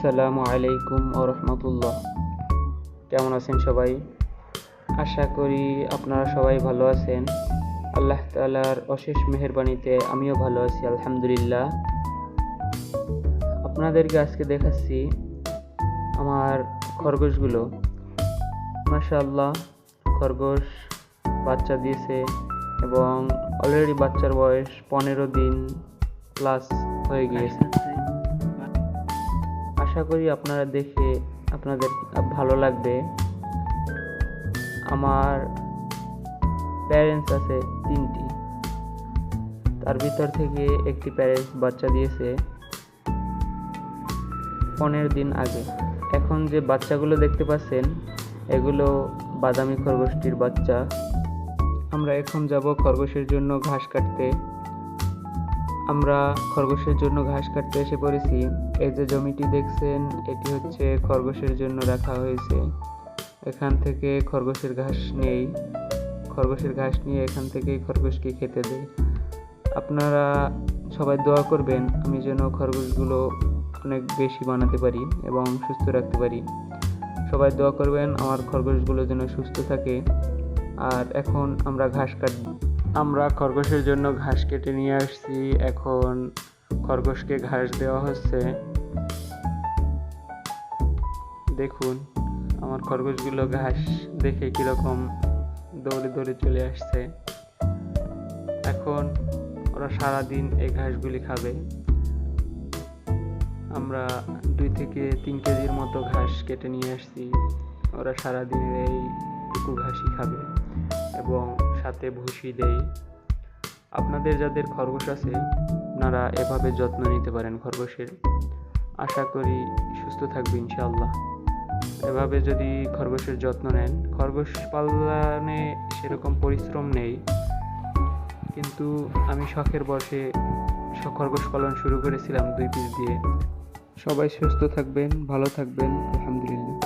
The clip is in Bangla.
আসসালামু আলাইকুম রহমতুল্লাহ। কেমন আছেন সবাই? আশা করি আপনারা সবাই ভালো আছেন। আল্লাহ তালার অশেষ মেহরবানিতে আমিও ভালো আছি, আলহামদুলিল্লাহ। আপনাদেরকে আজকে দেখাচ্ছি আমার খরগোশগুলো। মাশাআল্লাহ, খরগোশ বাচ্চা দিয়েছে এবং অলরেডি বাচ্চার বয়স পনেরো দিন প্লাস হয়ে গিয়েছে। আশা করি আপনারা দেখে আপনাদের ভালো লাগবে। আমার প্যারেন্টস আছে তিনটি। তার ভিতর থেকে একটি প্যারেন্টস বাচ্চা দিয়েছে পনেরো দিন আগে। এখন যে বাচ্চাগুলো দেখতে পাচ্ছেন, এগুলো বাদামি খরগোশটির বাচ্চা। আমরা এখন যাব খরগোশের জন্য ঘাস কাটতে। আমরা খরগোশের জন্য ঘাস কাটতে এসে পড়েছি। এই যে জমিটি দেখছেন, এটি হচ্ছে খরগোশের জন্য রাখা হয়েছে। এখান থেকে খরগোশের ঘাস নেই। খরগোশের ঘাস নিয়ে এখান থেকেই খরগোশকে খেতে দেয় আপনারা সবাই দোয়া করবেন, আমি যেন খরগোশগুলো অনেক বেশি বানাতে পারি এবং সুস্থ রাখতে পারি। সবাই দোয়া করবেন, আমার খরগোশগুলো যেন সুস্থ থাকে। আর এখন আমরা ঘাস কাট আমরা খরগোশের জন্য ঘাস কেটে নিয়ে আসছি। এখন খরগোশকে ঘাস দেওয়া হচ্ছে। দেখুন, আমার খরগোশগুলো ঘাস দেখে কীরকম দৌড়ে দৌড়ে চলে আসছে। এখন ওরা সারাদিন এই ঘাসগুলি খাবে। আমরা দুই থেকে তিন কেজির মতো ঘাস কেটে নিয়ে আসছি। ওরা সারাদিন এইটুকু ঘাসই খাবে এবং সাথে ভুসি দেই। আপনাদের যাদের খরগোশ আছে, আপনারা এভাবে যত্ন নিতে পারেন খরগোশের। আশা করি সুস্থ থাকবে ইনশাআল্লাহ। এভাবে যদি খরগোশের যত্ন নেন, খরগোশ পালনে সেরকম পরিশ্রম নেই। কিন্তু আমি শখের বসে খরগোশ পালন শুরু করেছিলাম দুই পিস দিয়ে। সবাই সুস্থ থাকবেন, ভালো থাকবেন, আলহামদুলিল্লাহ।